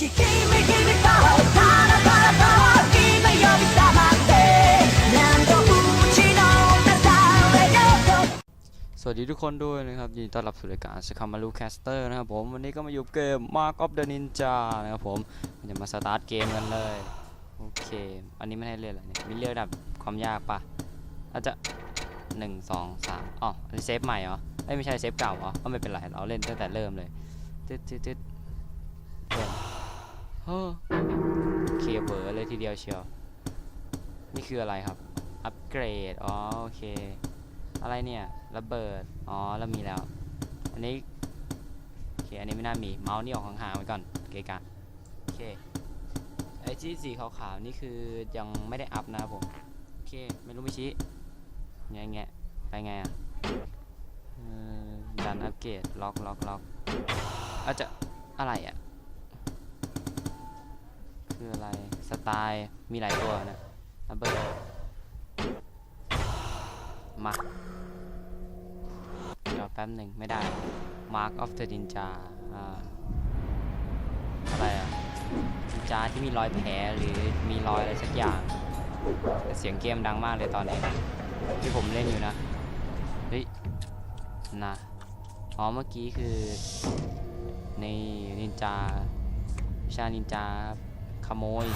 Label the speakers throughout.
Speaker 1: สวัสดีทุกคนด้วยนะครับยินดีต้อนรับสู่รายการสคามารูแคสเตอร์นะครับผม วันนี้ก็มาอยู่เกม Mark of the Ninja นะครับผมมันจะมาสตาร์ทเกมกันเลย โอเค อันนี้ไม่ให้เล่นอะไรเนี่ยมีเลือกดับความยากปะอาจจะหนึ่งสองสามอ๋ออันนี้เซฟใหม่เหรอเอ้ยไม่ใช่เซฟเก่าเหรอก็ไม่เป็นไร เราเล่นตั้งแต่เริ่มเลย ตึ๊ดตึ๊ดตึ๊ด ฮ้อเคเบอร์เลยทีเดียวเชียว นี่คืออะไรครับ อัปเกรด อ๋อโอเค อะไรเนี่ยระเบิด อ๋อเรามีแล้ว อันนี้โอเคอันนี้ไม่น่ามี เมาส์นี่ออกห่างๆไว้ก่อนเกกะโอเค ไอ้ที่สีขาวๆนี่คือยังไม่ได้อัพนะครับผมโอเค ไม่รู้ไม่ชี้แงะแงไปไงอะเอ่อดันอัปเกรดล็อกล็อกล็อกอาจจะอะไรอะ คืออะไร สไตล์ มีหลายตัวนะระเบิดมาเดี๋ยวแป๊บหนึ่งไม่ได้ Mark of the Ninja อ่าอะไรอะนินจาที่มีรอยแผลหรือมีรอยอะไรสักอย่างแต่เสียงเกมดังมากเลยตอนนี้ ที่ผมเล่นอยู่นะ เฮ้ย นะ อ๋อ เมื่อกี้คือ ในนินจาวิชานินจา ขโมย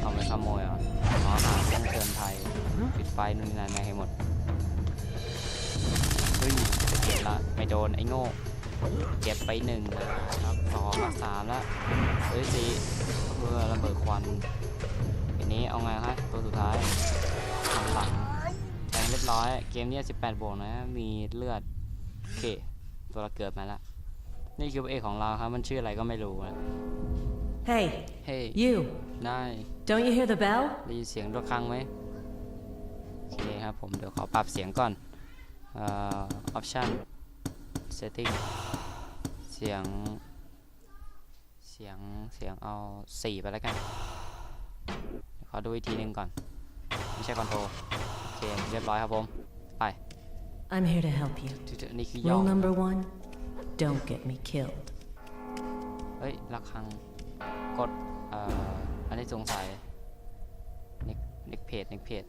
Speaker 1: เอาไปขโมยเหรออ๋อหาต้องเตือนภัยปิดไฟนู่นนี่นั่นไม่ให้หมดเฮ้ยเก็บละไม่โดนไอ้โง่เก็บไปหนึ่งครับสองสามละเฮ้ยสี่เพื่อระเบิดควันทีนี้เอาไงฮะตัวสุดท้ายหันหลังแทงเรียบร้อยเกมนี้ย18บวกนะมีเลือดโอเคตัวเราเกิดมาแล้วนี่คือเอกของเราครับมันชื่ออะไรก็ไม่รู้นะ
Speaker 2: Hey,
Speaker 1: เฮ้ย
Speaker 2: you.
Speaker 1: ได้
Speaker 2: Don't you hear the bell?
Speaker 1: ได้ยินเสียงระฆังไหมโอเคครับผมเดี๋ยวขอปรับเสียงก่อนเอ่อ option setting เสียง เสียง เสียงเอาสี่ไปแล้วกัน ขอดูอีกทีหนึ่งก่อน ไม่ใช่คอนโทรลโอเค เรียบร้อยครับผม ไป
Speaker 2: I'm here to help you.
Speaker 1: จุดๆนี่คือย่อ
Speaker 2: Rule number one don't get me killed.
Speaker 1: เฮ้ยระฆัง กดเอ่ออันนี้สงสัยเน็กเน็กเพจเน็กเพจ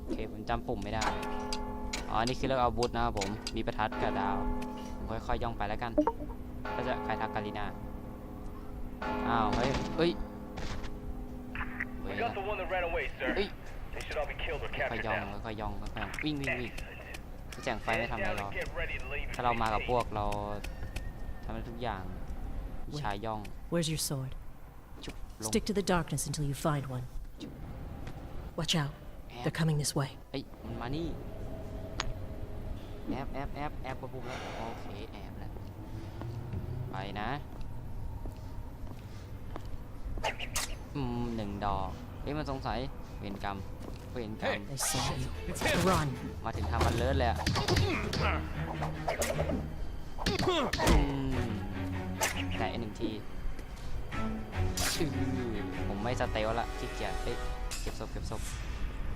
Speaker 1: โอเคผมจำปุ่มไม่ได้ อ๋อ นี่คือเลือกอาวุธนะครับผม มีประทัดกับดาว ผมค่อยๆย่องไปแล้วกัน ก็จะคายทักกาลินา อ้าว เฮ้ย เฮ้ยเว้ย
Speaker 3: We got the one that ran away, sir.
Speaker 1: Hey.
Speaker 3: They should all be killed or
Speaker 1: ค่อย
Speaker 3: captured
Speaker 1: ย่อง
Speaker 3: now.
Speaker 1: ค่อยๆย่องค่อยๆย่องวิ่งวิ่งวิ่ง
Speaker 3: Excellent.
Speaker 1: แสงไฟไม่
Speaker 3: Head
Speaker 1: ทำอะไร
Speaker 3: down
Speaker 1: หรอก
Speaker 3: and get ready to leave
Speaker 1: ถ้าเรามากับ
Speaker 3: as
Speaker 1: พวกเราทำได้ทุกอย่างวิชาย่อง
Speaker 2: Where's your sword?
Speaker 1: จุบลง
Speaker 2: Stick to the darkness until you find one. Watch out.
Speaker 1: แอ
Speaker 2: They're
Speaker 1: บ
Speaker 2: coming this way.
Speaker 1: เอ้ยมันมานี่แอบแอบแอบแอบกระปุกแล้วโอเคแอบแล้วไปนะอืมหนึ่งดอกเฮ้ยมันสงสัยเวรกรรม เวรกรรม
Speaker 2: They saw you. Run.
Speaker 1: มาถึงทำมันเลิศเลยอะอืมแตะหนึ่งทีอื้อผมไม่สเตลละขี้เกียจเอ้ยเก็บศพเก็บศพ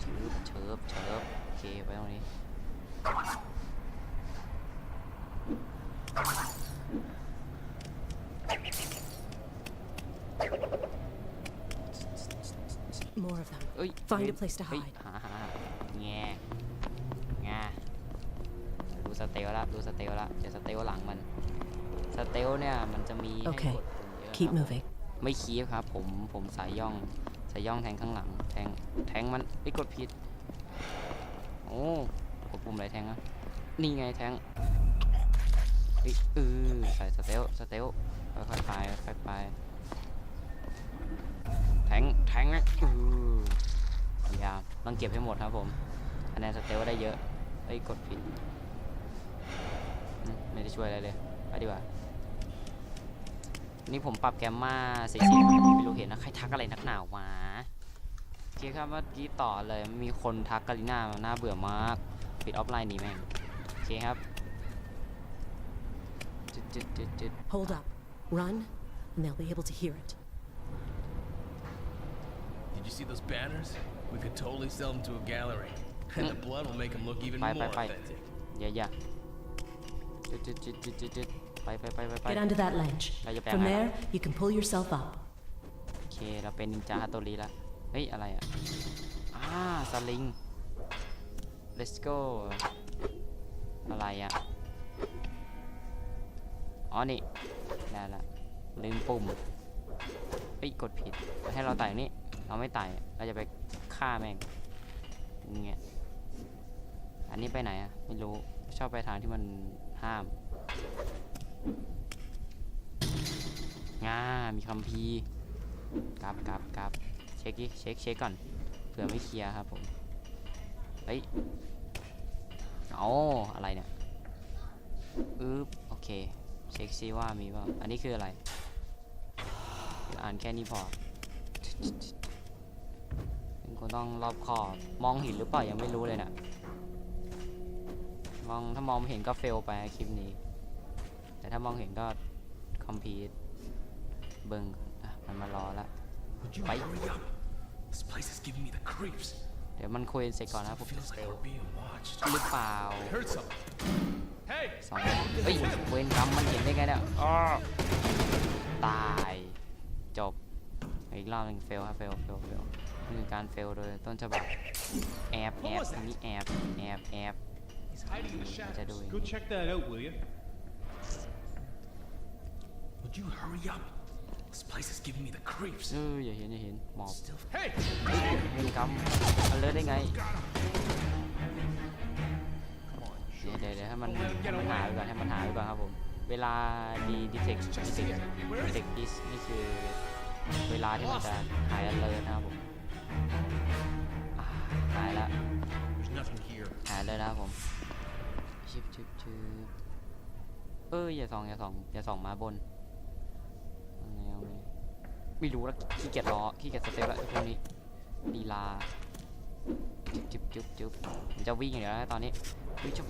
Speaker 1: เชิบเชิบเชิบโอเคไว้ตรงนี้
Speaker 2: More of them.
Speaker 1: เอ้ย
Speaker 2: Find a
Speaker 1: เฮ้ย
Speaker 2: place to
Speaker 1: เฮ้ย
Speaker 2: hide.
Speaker 1: หาหาหาแง่แง่ดูสเตลละดูสเตลละเดี๋ยวสเตลหลังมัน สเตลเนี่ยมันจะมีให้
Speaker 2: โอเค
Speaker 1: กดปุ่มเยอะ
Speaker 2: Keep
Speaker 1: ครับ
Speaker 2: moving.
Speaker 1: ไม่คีบครับผมผมสายย่องสายย่องแทงข้างหลัง แทงแทงมันไอ้ยกดผิด โอ้กดปุ่มอะไรแทงอะนี่ไงแทงเอ้ยเออใส่สเตลสเตลค่อยๆไปค่อยๆไป แทงนะเออยาต้องเก็บให้หมดครับผมคะแนนสเตลได้เยอะเอ้ยกดผิดไม่ได้ช่วยอะไรเลยไปดีกว่านี่ผมปรับแกมมาสีสีไม่รู้เห็นนะ ใครทักอะไรนักหนาวะโอเคครับเมื่อกี้ต่อเลย มีคนทักกาลิน่าน่าเบื่อมาก ปิดออฟไลน์นีแม่ง โอเคครับจุดจุดจุดจุด
Speaker 2: Hold up. Run, and they'll be able to hear it.
Speaker 4: Did you see those banners? We could totally sell them to a gallery. And the blood will make them look even
Speaker 1: Bye,
Speaker 4: more
Speaker 1: bye, bye.
Speaker 4: authentic.
Speaker 1: อย่าอย่าจุดจุดจุดจุดจุดจุดไปไปไปไปไป
Speaker 2: Get onto that ledge.
Speaker 1: Là giúp em
Speaker 2: From
Speaker 1: hả?
Speaker 2: there, you can pull yourself up.
Speaker 1: โอเค เราเป็นนินจาฮัตโตรีแล้วเฮ้ย อะไรอะ อ่า สลิง let's go อะไรอะ อ๋อ นี่ ได้ละ ลืมปุ่มเฮ้ย กดผิด ให้เราไต่นี่ เราไม่ไต่เราจะไปฆ่าแม่งเงี้ยอันนี้ไปไหนอะไม่รู้ชอบไปทางที่มันห้ามง่ามีคัมภีกราบกราบกราบเช็คดิเช็คเช็คก่อนเผื่อไม่เคลียร์ครับผมเฮ้ยเอาอะไรเนี่ยอึ๊บโอเคเช็คซิว่ามีเปล่าอันนี้คืออะไร อ่านแค่นี้พอ เป็นคนต้องรอบคอบมองเห็นหรือเปล่ายังไม่รู้เลยนะมองถ้ามองไม่เห็นก็เฟลไปคลิปนี้ แต่ถ้ามองเห็นก็คอมพีทเบิ่งก่อนอะมันมารอแล้ว
Speaker 4: Would you
Speaker 1: Bye.
Speaker 4: hurry up? This place is giving me the creeps.
Speaker 1: เดี๋ยวมันคุยเสร็จก่อนนะผมจะ
Speaker 4: Feels
Speaker 1: เฟ
Speaker 4: like
Speaker 1: ล
Speaker 4: we're being watched.
Speaker 1: หรือเปล่า
Speaker 4: I heard something. Hey!
Speaker 1: สองเฮ้ยเวรกรรมมันเห็นได้ไงเนี่ยอ้อตายจบอีกรอบหนึงเฟลครับเฟลเฟลเฟลนี่ คือการเฟลโดยต้นฉบับแอบแอบอันนี้แอบแอบแอบ
Speaker 4: He's hiding in the
Speaker 1: จะดู
Speaker 4: shadows.
Speaker 1: ing.
Speaker 5: Go check that out, will you?
Speaker 4: Would you hurry up? This place is giving me the creeps.
Speaker 1: เอออย่าเห็นอย่าเห็นหมอบ
Speaker 4: Still. Hey!
Speaker 1: เวรกรรมมันเลิศได้ไง
Speaker 4: Got him. Come on,
Speaker 1: เดี๋ยว
Speaker 4: sure.
Speaker 1: เดี๋ยวเดี๋ยวให้มันให้มันหายไปก่อนให้มันหายไปก่อนครับผม เวลาดีดีเทคดีเทคดีเทคดิสนี่คือเวลาที่มันจะหายเลยนะครับผมอ่า หายแล้ว
Speaker 4: There's nothing here.
Speaker 1: หายเลยนะครับผมชิบชิบชิบเอออย่าส่องอย่าส่องอย่าส่องมาบนเอาไงเอาไงไม่รู้แล้วขี้เกียจรอขี้เกียจสเตลแล้วไอ้พวกนี้ลีลาจุบจุบจุบจุบมันจะวิ่งอย่างเดียวแล้วตอนนี้วิ่งจุบ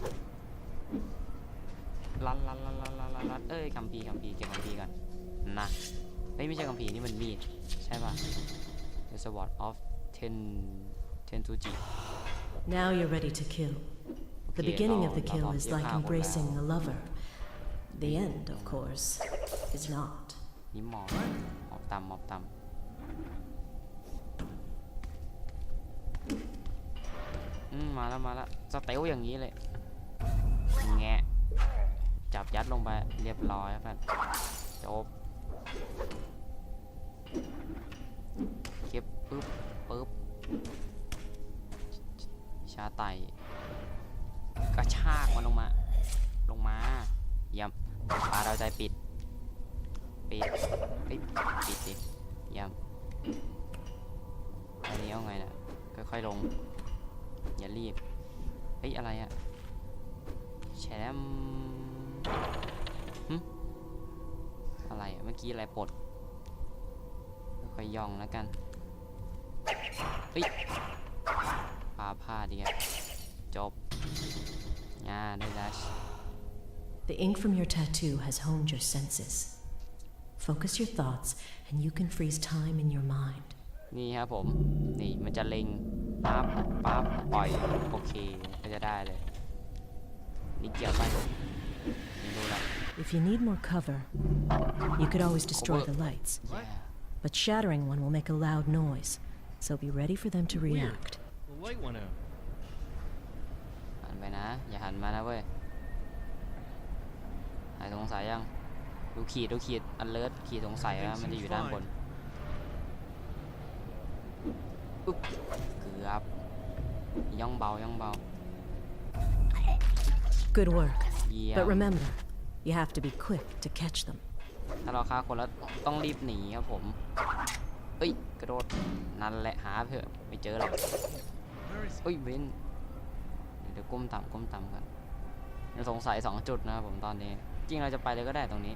Speaker 1: ลันลันลันลันลันลันลันเอ้ยคัมภีร์คัมภีร์เก็บคัมภีร์ก่อนนะเฮ้ยไม่ใช่คัมภีร์นี่มันมีดใช่ป่ะ The Sword of Ten Tensuji
Speaker 2: Now you're ready to kill. The
Speaker 1: Okay,
Speaker 2: beginning of
Speaker 1: now-
Speaker 2: the
Speaker 1: now
Speaker 2: kill
Speaker 1: I'll
Speaker 2: is
Speaker 1: give
Speaker 2: like
Speaker 1: her one
Speaker 2: embracing
Speaker 1: now.
Speaker 2: a lover. The end, of course, is not.
Speaker 1: นี่หมอบหมอบต่ำหมอบต่ำอืมมาแล้วมาแล้วสเตลอย่างนี้เลยแงะจับยัดลงไปเรียบร้อยครับท่านจบเก็บปึ๊บปึ๊บ ชาไตกระชากมันลงมา ลงมาเยี่ยมปลาเราใจปิด ปิดเฮ้ยปิดดิเยี่ยมอันนี้เอาไงนะค่อยๆลง อย่ารีบ เฮ้ย อะไรอะแชมป์หึอะไร เมื่อกี้อะไรปลดค่อยย่องแล้วกัน เฮ้ย าพลาดดีกจบงาได้ดัช
Speaker 2: The ink from your tattoo has honed your senses. Focus your thoughts, and you can freeze time in your mind.
Speaker 1: นี่ครับผม นี่มันจะเล็งปั๊บปั๊บปล่อย โอเค ก็จะได้เลย นี่เกี่ยวไปไม่รู้ละ
Speaker 2: If you need more cover, you could always destroy the lights,
Speaker 1: แย่
Speaker 2: but shattering one will make a loud noise, so be ready for them to react.
Speaker 5: The light went out.
Speaker 1: หันไปนะ อย่าหันมานะเว้ย หายสงสัยยัง ดูขีดดูขีดอันเลิศขีดสงสัยว่ามันจะอยู่ด้านบนอุ๊บเกือบย่องเบาย่องเบา
Speaker 2: Good work.
Speaker 1: เยี่ย
Speaker 2: But
Speaker 1: ม
Speaker 2: remember, you have to be quick to catch them.
Speaker 1: ถ้าเราฆ่าคนแล้วต้องรีบหนีครับผม เอ้ย กระโดด นั่นแหละหาเถอะไม่เจอหรอก
Speaker 4: Where is
Speaker 1: เอ้ยเว้นเดี๋ยวเดี๋ยวก้มต่ำก้มต่ำกันยังสงสัยสองจุดนะครับผมตอนนี้ จริงเราจะไปเลยก็ได้ตรงนี้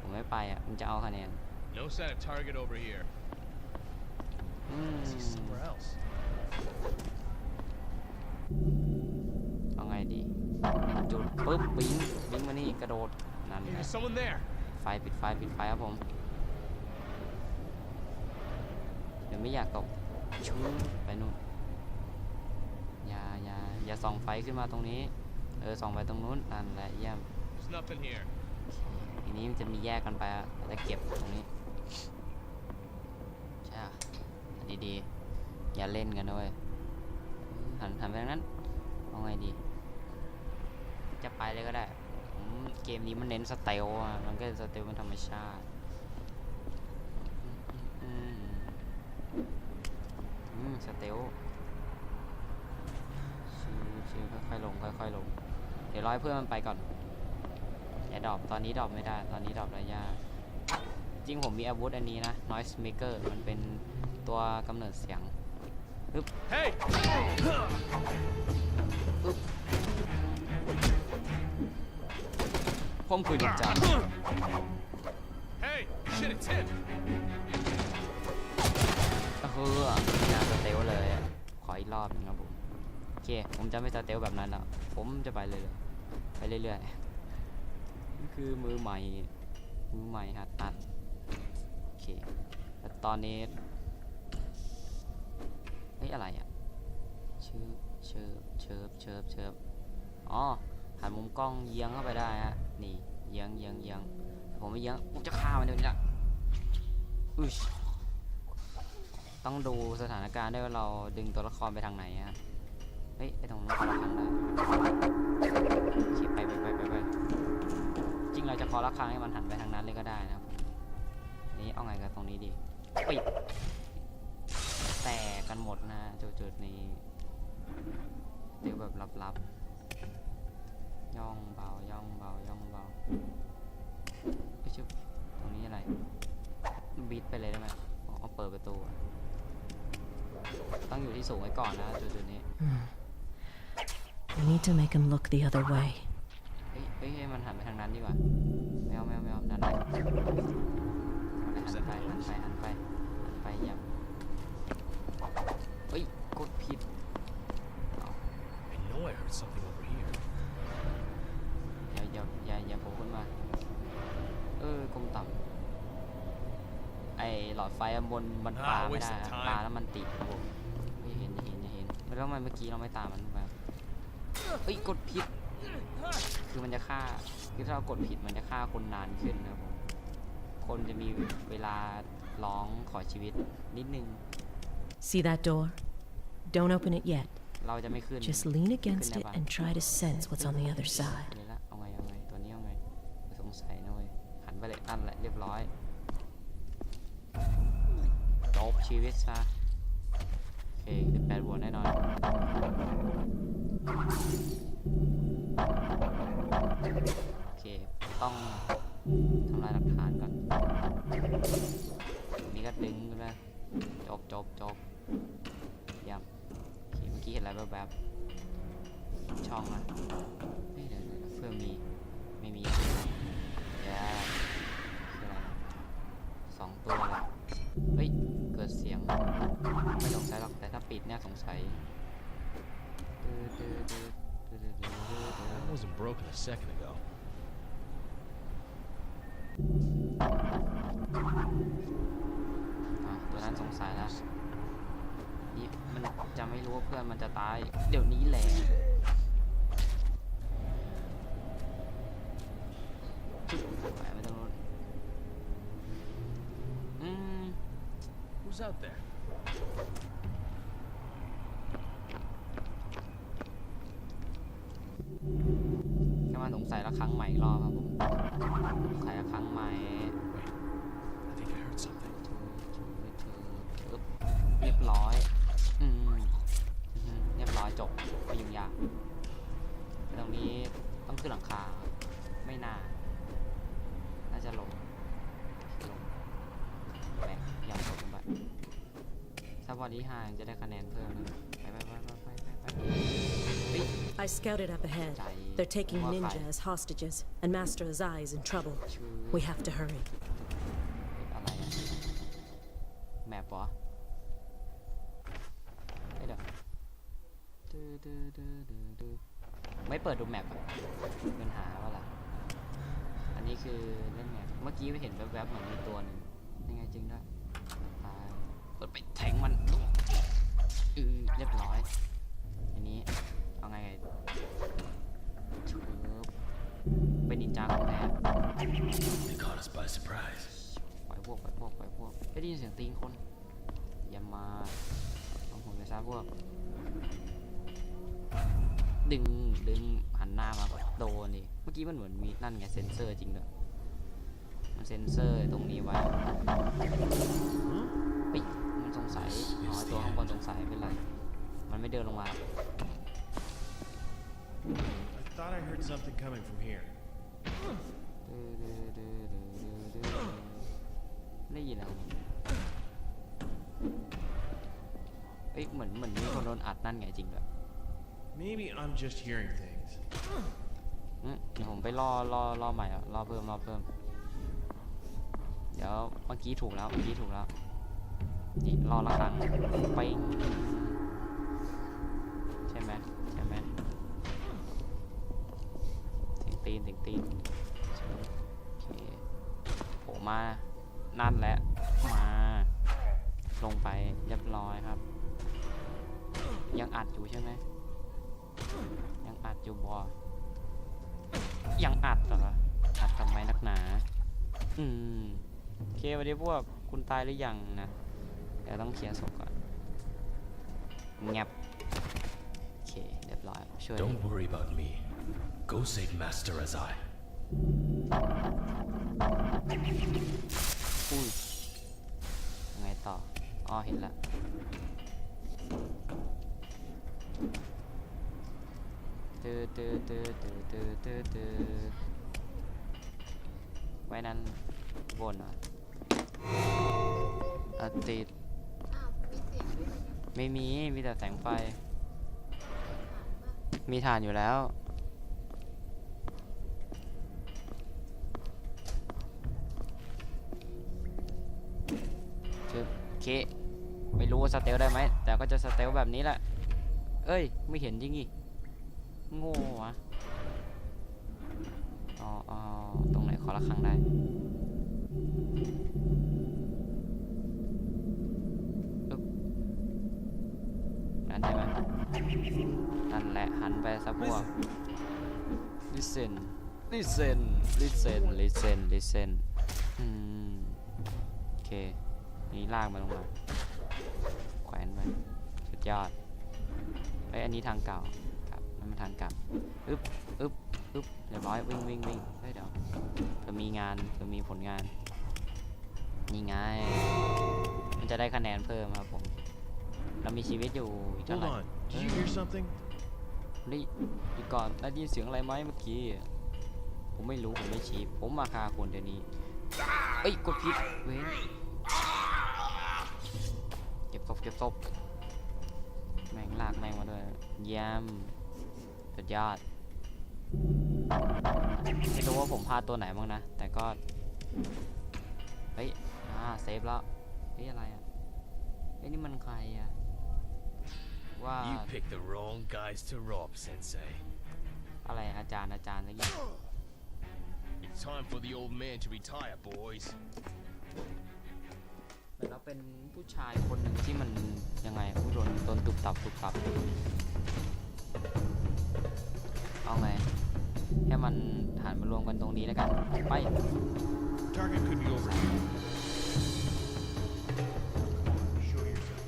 Speaker 1: ผมไม่ไปอะมันจะเอาคะแนน
Speaker 4: No sign of target over here.
Speaker 1: อืม
Speaker 4: See somewhere else.
Speaker 1: เอาไงดีจุดปุ๊บวิ่งวิ่งมานี่กระโดดนั่นแห
Speaker 4: Hey,
Speaker 1: ละ
Speaker 4: there's someone there.
Speaker 1: ไฟปิดไฟปิดไฟครับผมเดี๋ยวไม่อยากตกชูไปนู่น อย่าอย่าอย่าส่องไฟขึ้นมาตรงนี้ เออส่องไปตรงนู้นนั่นแหละเยี่ยม
Speaker 4: There's
Speaker 5: nothing here.
Speaker 1: ทีนี้มันจะมีแยกกันไปอะจะเก็บตรงนี้ใช่อะดีๆ อย่าเล่นกันด้วยหันหันไปทางนั้นเอาไงดี จะไปเลยก็ได้ผมเกมนี้มันเน้นสเตลอะมันก็สเตลเป็นธรรมชาติอืมอืมสเตล ชิวชิวค่อยๆลงค่อยๆลง เดี๋ยวรอให้เพื่อนมันไปก่อนอย่าดรอปตอนนี้ดรอปไม่ได้ ตอนนี้ดรอประยะจริงผมมีอาวุธอันนี้นะ noise maker มันเป็นตัวกำเนิดเสียง
Speaker 5: Hey!
Speaker 1: ผมคือนินจา
Speaker 5: Hey! Shit, it's him!
Speaker 1: ก็คือน่าสเตลเลยอะขออีกรอบหนึงครับผมโอ เค ผมจะไม่สเตลแบบนั้นแล้ว ผมจะไปเลยๆไปเรื่อยๆนี่คือมือใหม่ มือใหม่หัดตัดโอเคแต่ตอนนี้เฮ้ยอะไรอะชืบเชิบเชิบเชิบเชิบอ๋อหันมุมกล้องเยียงเข้าไปได้ฮะ นี่เยียงเยียงเยียงผมไม่เยียงผมจะฆ่ามันเดี๋ยวนี้ละอุ้ยต้องดูสถานการณ์ด้วยว่าเราดึงตัวละครไปทางไหนอะ ฮ้ยไปตรงนู้นคอละครั้งได้โอเคไปไปไปไปไปจริงเราจะคอละครั้งให้มันหันไปทางนั้นเลยก็ได้นะครับนี่เอาไงกับตรงนี้ดีปิดแตกกันหมดนะจุดๆนี้เดี๋ยวแบบลับๆ ย่องเบาย่องเบาย่องเบาไปชุบตรงนี้อะไรบิดไปเลยได้ไหมอ๋อเปิดประตู ต้องอยู่ที่สูงไว้ก่อนนะจุดๆนี้
Speaker 2: We need to make him look the other way.
Speaker 1: เฮ้ยเฮ้ยให้มันหันไปทางนั้นดีกว่าไม่เอาไม่เอาไม่เอานั่นแหละหันไปหันไปหันไปหันไปอย่าเฮ้ยกดผิด
Speaker 4: I know I heard something over here.
Speaker 1: อย่าอย่าอย่าอย่าโผล่ขึ้นมา เออกลมต่ำไอหลอดไฟอันบนมันปา
Speaker 4: Ah,
Speaker 1: ไม่ได้
Speaker 4: waste of
Speaker 1: อะ
Speaker 4: time.
Speaker 1: ปาแล้วมันติดครับผมไม่เห็นอย่าเห็นอย่าเห็นแล้วทำไมเมื่อกี้เราไม่ตามมันแบบ เฮ้ยกดผิด คือมันจะฆ่าคือถ้าเรากดผิดมันจะฆ่าคนนานขึ้นนะครับผมคนจะมีเวลาร้องขอชีวิตนิดนึง
Speaker 2: See that door? Don't open it yet.
Speaker 1: เราจะไม่ขึ้น
Speaker 2: Just lean against it and try to sense what's on the other
Speaker 1: ไป
Speaker 2: side.
Speaker 1: เลยละเอาไงเอาไงตัวนี้เอาไงสงสัยนะเว้ยหันไปเลยนั่นแหละเรียบร้อยจบชีวิตซะโอเคเดี๋ยวแปดบวกแน่นอน โอเค ต้องทำลายหลักฐานก่อนนนี้ก็ดึงขึ้นมจบจบจบยี่ยมโอเคเมื่อกี้เห็นอะไรแบบๆช่องนะเฮ้ยเดี๋ยวเพื่อมี ไม่มีแย่คืออะไรสองตัวเลยเฮ้ย เกิดเสียง ไม่สงสัยหรอกแต่ถ้าปิดเนี่ยสงสัย
Speaker 5: That wasn't broken a second ago.
Speaker 1: ตัวนั้นสงสัยแล้วนี่มันจะไม่รู้ว่าเพื่อนมันจะตาย เดี๋ยวนี้แหละจุ๊บไปไม่ต้องรู้นอืม
Speaker 4: Who's out there?
Speaker 1: แค่มาสงสัย ละครั้งใหม่อีกรอบครับผมสงสัยละครั้งใหม่เรียบร้อยอืมเรียบร้อยจบไม่ยุ่งยากตรงนี้ต้องขึ้นหลังคาไม่น่าน่าจะลงลงแบกยังตกลงไปถ้าบอดี้ห่างจะได้คะแนนเพิ่มนะไปไปไปไปไปไป
Speaker 2: I scouted up ahead. They're taking Ninja as hostages, and Master Azai is in trouble. We have to hurry.
Speaker 1: อะไรอะแมปวะเฮ้เดี๋ยวดื้อไม่เปิดดูแมปอะปัญหาว่าล่ะ อันนี้คือเล่นแมปเมื่อกี้ไปเห็นแวบๆเหมือนมีตัวหนึ่งยังไงจริงด้วยตายเปิดไปแทงมันอือเรียบร้อย อันนี้เอาไง เป็นนินจานาของแท้
Speaker 4: They caught us by surprise.
Speaker 1: ปล่อยพวกปล่อยพวกปล่อยพวกได้ยินเสียงตีนคนอย่ามาเอาผมไปซะพวก ดึงดึงหันหน้ามาแบบโดนดิเมื่อกี้มันเหมือนมีนั่นไงเซนเซอร์จริงด้วยมันเซนเซอร์ตรงนี้ไว้เฮ้ยมันสงสัยอ๋อตัวข้างบนสงสัยเป็นไร มันไม่เดินลงมา
Speaker 5: I thought I heard something coming from here.
Speaker 1: ได้ยินแล้วเอ้ยเหมือนเหมือนมีคนโดนอัดนั่นไงจริงด้วย
Speaker 5: Maybe I'm just hearing things.
Speaker 1: อืมเดี๋ยวผมไปรอรอรอใหม่อะรอเพิ่มรอเพิ่ม เดี๋ยวเมื่อกี้ถูกแล้วเมื่อกี้ถูกแล้วนี่รอละครั้งไป ยังอัดเหรออัดทำไมนักหนา อืมโอเควันนี้พวกคุณตายหรือยังนะ เดี๋ยวต้องเคลียร์ศพก่อนเงียบโอเคเรียบร้อยช่วย
Speaker 4: Don't worry about me. Go save Master Azai.
Speaker 1: อุ้ยยังไงต่อ อ๋อ เห็นละ ตืดตืดตืดตืดตืดตืดตืดไว้นั้นบนเหรอะอะติด ไม่มี มีแต่แสงไฟ มีฐานอยู่แล้วคือโอเค ไม่รู้ว่าสเตลได้ไหม แต่ก็จะสเตลแบบนี้แหละ เอ้ย ไม่เห็นจริงอี โง่วะอ๋ออตรงไหนขอละครั้งได้อึ๊บนั่นใช่ไหมนั่นแหละหันไปซะพวก listen listen listen listen listen อืมโอเค นี่ลากมาลงมาแขวนไปสุดยอดเอ้อันนี้ทางเก่า ทางกลับอึ๊บอึ๊บอึ๊บเรียบร้อยวิ่งวิ่งวิ่งเฮ้ยเดี๋ยวเผื่อมีงานเผื่อมีผลงาน นี่ไง มันจะได้คะแนนเพิ่มครับผม เรามีชีวิตอยู่อีกเท่า
Speaker 5: Hold
Speaker 1: ไหร่
Speaker 5: on. Did you hear something?
Speaker 1: นี่ดีก่อนได้ยินเสียงอะไรไหมเมื่อกี้ ผมไม่รู้ผมไม่ชี้ผมมาคาคนเดี๋ยวนี้ เอ้ยกดผิดเว้นเก็บศพเก็บศพแม่งลากแม่งมาด้วยเยี่ยม สุดยอด ไม่รู้ว่าผมพลาดตัวไหนบ้างนะ แต่ก็ เฮ้ย อ่า เซฟแล้วเฮ้ยอะไรอะเฮ้ยนี่มันใครอะ ว่า
Speaker 5: You picked the wrong guys to rob, Sensei.
Speaker 1: อะไรอาจารย์อาจารย์อะไรอย่างเงี้ย
Speaker 5: It's time for the old man to retire, boys.
Speaker 1: เหมือนเราเป็นผู้ชายคนหนึ่งที่มันยังไงผู้โดนโดนตุบตับตุบตับเอาไง ให้มันหันมารวมกันตรงนี้แล้วกัน ไป
Speaker 5: Target could be over here. Show yourself.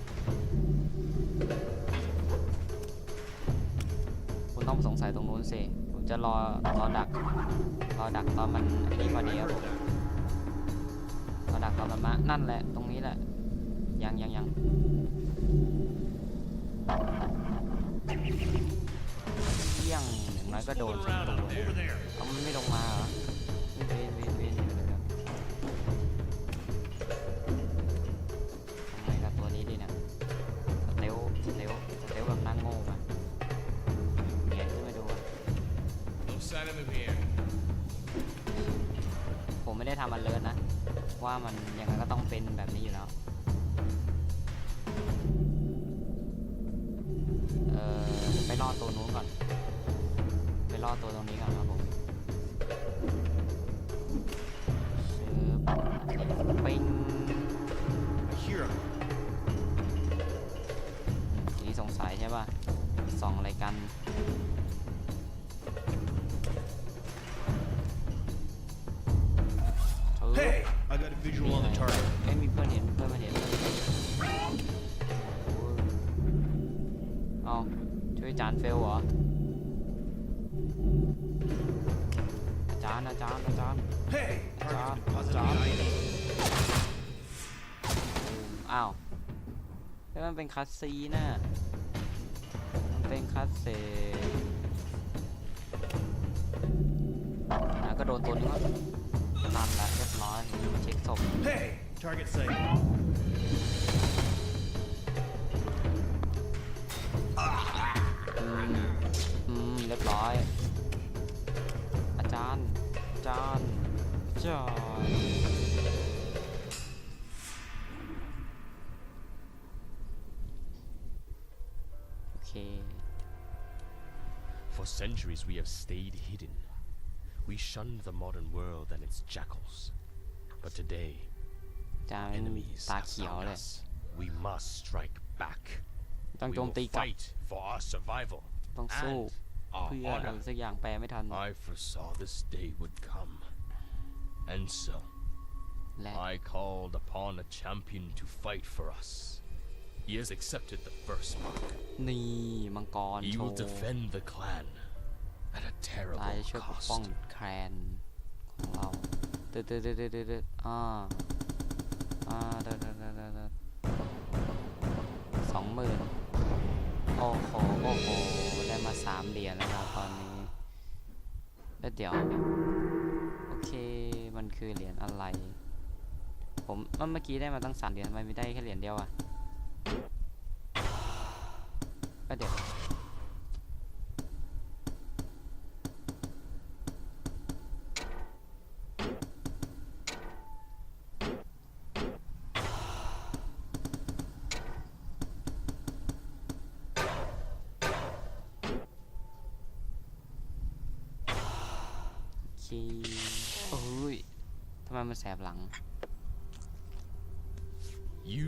Speaker 1: คุณต้องสงสัยตรงนู้นสิผมจะรอรอดัก รอดักตอนมันไอ้นี่พอดีครับผมรอดักตอนมันมานั่นแหละ ตรงนี้แหละ ยังยังยัง ก็โดนสิงตัวเอามันไม่ลงมาเหรอเวนเวนเวนเวนวเดี๋ยวทำไงกับตัวนี้ดีเนี่ยสเตลสเตลสเตลแบบนั่งโง่ปะเงียนขึ้นมาดูอะผมไม่ได้ทำมันเลิศนะ ว่ามันยังไงก็ต้องเป็นแบบนี้อยู่แล้ว จารย์เฟลเหรออาจารย์อาจารย์อาจารย์
Speaker 4: Hey!
Speaker 1: อาจารย์
Speaker 4: Target's
Speaker 1: อา
Speaker 4: been
Speaker 1: จารย์
Speaker 4: positively
Speaker 1: อ้าวแล้วมันเป็นคัสซีนน่ะมันเป็นคัสเซนะก็โดนตัวนี้ก็นั่นแหละเรียบร้อยเช็คศพ
Speaker 4: Hey! Target sight.
Speaker 1: 가자 오케이
Speaker 5: For centuries we have stayed hidden. We shunned the modern world and its jackals. But today, enemies have found us. We must strike back. We will fight for our survival and our honor. I foresaw this day would come. And so,
Speaker 1: และ
Speaker 5: I called upon a champion to fight for us. He has accepted the first mark.
Speaker 1: นี่มังกร
Speaker 5: He
Speaker 1: โช
Speaker 5: will
Speaker 1: ว์
Speaker 5: defend the clan at a
Speaker 1: นาย
Speaker 5: terrible
Speaker 1: จะช่วยปกป้อง
Speaker 5: cost.
Speaker 1: แคลนของเราตึ๊ดตึ๊ดตึ๊ดตึ๊ดตึ๊ดตึ๊ดอ่าอ่าเดดเดดเดดเดดสองหมื่นโอ้โหโอ้โหได้มาสามเหรียญแล้วครับตอนนี้แล้วเดี๋ยวโอเค มันคือเหรียญอะไร ผมเมื่อกี้ได้มาตั้งสามเหรียญทำไมไม่ได้แค่เหรียญเดียวอะก็เดี๋ยว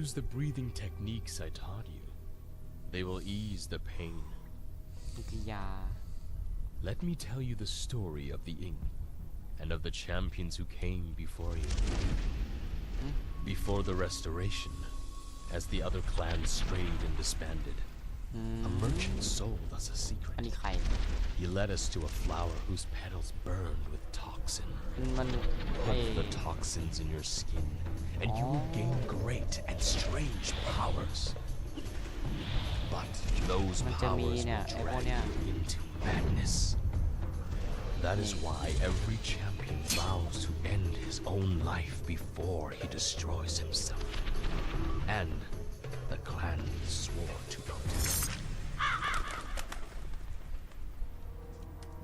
Speaker 5: Use the breathing techniques I taught you. They will ease the pain.
Speaker 1: มันคือยา
Speaker 5: Let me tell you the story of the Ing and of the champions who came before you. Before the restoration, as the other clans strayed and disbanded, a merchant sold us a
Speaker 1: อัน
Speaker 5: secret.
Speaker 1: นี้ใคร
Speaker 5: He led us to a flower whose petals burned with toxin.
Speaker 1: มันไอ
Speaker 5: Put the toxins in your skin, and you will gain great and strange powers. But those
Speaker 1: มันจะมี
Speaker 5: powers
Speaker 1: เนี่ย
Speaker 5: will
Speaker 1: ไอพวก
Speaker 5: drag
Speaker 1: เนี้ย
Speaker 5: you into madness. That is why every champion vows to end his own life before he destroys himself. And the clan swore to protect.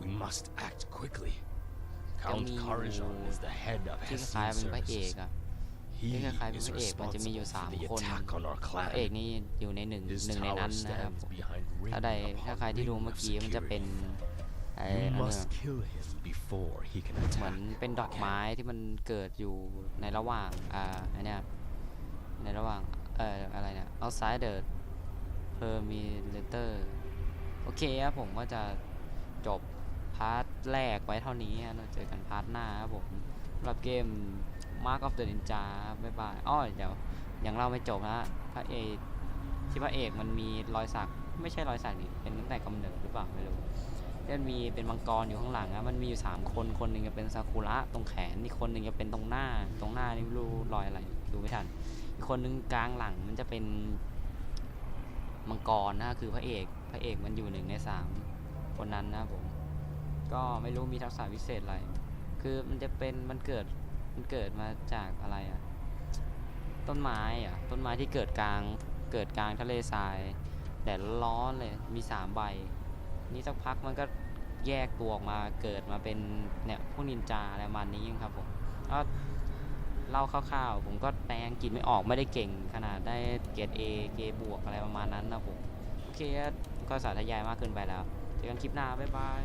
Speaker 5: We must act quickly. Count
Speaker 1: Kami-
Speaker 5: Karajan is the head of
Speaker 1: ที่คล้าย
Speaker 5: Hessian
Speaker 1: ๆเป็นพระเอก
Speaker 5: services.
Speaker 1: อะ
Speaker 5: He
Speaker 1: ที่คล้ายๆเป็น
Speaker 5: is
Speaker 1: พระเอกมันจะมีอยู่
Speaker 5: responsible
Speaker 1: สาม
Speaker 5: for the
Speaker 1: คน
Speaker 5: attack on our
Speaker 1: พระเอก
Speaker 5: clan.
Speaker 1: นี่อยู่ในหนึ่ง
Speaker 5: His
Speaker 1: หนึ่งใน
Speaker 5: tower
Speaker 1: นั้นนะครับ
Speaker 5: stands behind ring
Speaker 1: ถ้าใดถ้า
Speaker 5: upon
Speaker 1: ใครที่ดู
Speaker 5: ring
Speaker 1: เมื่อ
Speaker 5: of
Speaker 1: กี้มันจะเป็น
Speaker 5: security.
Speaker 1: ไอ้
Speaker 5: You
Speaker 1: อันนี้
Speaker 5: must kill him before he can
Speaker 1: เหมือน
Speaker 5: attack.
Speaker 1: เป็นดอกไม้ที่มันเกิดอยู่ในระหว่างอ่าไอเนี้ยในระหว่างเอ่ออะไรเนี่ย outside the perimeter โอเคครับผมก็จะจบพาร์ทแรกไว้เท่านี้นะเราเจอกันพาร์ทหน้าครับผมสำหรับเกม Mark of the Ninja บบ๊ายบายอ้อเดี๋ยวยังเล่าไม่จบนะพระเอกที่พระเอกมันมีรอยสักไม่ใช่รอยสักนี่เป็นตั้งแต่กำเนิดหรือเปล่าไม่รู้มันมีเป็นมังกรอยู่ข้างหลังอะมันมีอยู่สามคนคนหนึ่งจะเป็นซากุระตรงแขนอีกคนหนึ่งจะเป็นตรงหน้า ตรงหน้านี่ไม่รู้รอยอะไรดูไม่ทันอีกคนหนึ่งกลางหลังมันจะเป็นมังกรนะคือพระเอกพระเอกมันอยู่หนึ่งในสามคนนั้นนะครับผม ก็ไม่รู้มีทักษะพิเศษอะไร คือมันจะเป็นมันเกิดมันเกิดมาจากอะไรอะต้นไม้อะต้นไม้ที่เกิดกลางเกิดกลางทะเลทรายแดดร้อนเลยมีสามใบ นี่สักพักมันก็แยกตัวออกมาเกิดมาเป็นเนี่ยพวกนินจาอะไรประมาณนี้ครับผมก็เล่าคร่าวๆ ผมก็แปลงกฤษไม่ออกไม่ได้เก่ง ขนาดได้เกรด A เกรดบวกอะไรประมาณนั้นนะผม โอเคก็สาธยายมากเกินไปแล้ว เจอกันคลิปหน้า บ๊ายบาย